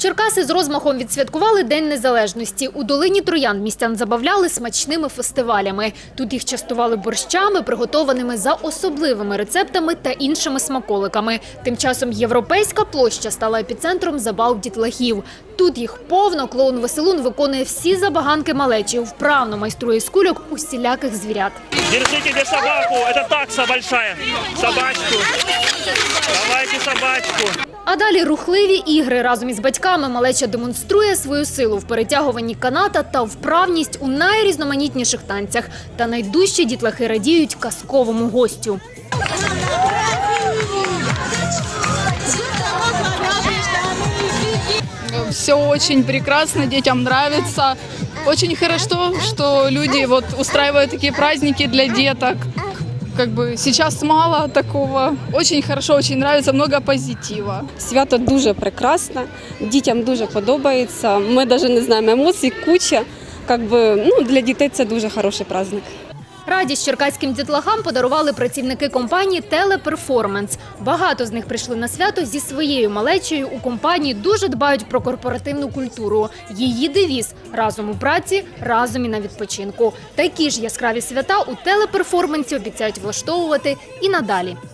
Черкаси з розмахом відсвяткували День Незалежності. У долині Троян містян забавляли смачними фестивалями. Тут їх частували борщами, приготованими за особливими рецептами та іншими смаколиками. Тим часом європейська площа стала епіцентром забав дітлахів. Тут їх повно клоун Веселун виконує всі забаганки малечі, вправно майструє з кульок усіляких звірят. Держите собаку, это такса большая. Собачку. Давайте собачку. А далі рухливі ігри разом із батьками малеча демонструє свою силу в перетягуванні каната та вправність у найрізноманітніших танцях. Та найдужче дітлахи радіють казковому гостю. Все очень прекрасно, детям нравится. Очень хорошо, что люди вот устраивают такие праздники для деток. Как бы сейчас мало такого. Очень хорошо, очень нравится, много позитива. Свято дуже прекрасне, дітям дуже подобається. Ми навіть не знаємо емоцій, куча. Как би, ну, для дітей це дуже хороший праздник. Радість черкаським дітлахам подарували працівники компанії Телеперформанс. Багато з них прийшли на свято зі своєю малечею. У компанії дуже дбають про корпоративну культуру. Її девіз разом у праці, разом і на відпочинку. Такі ж яскраві свята у телеперформансі обіцяють влаштовувати і надалі.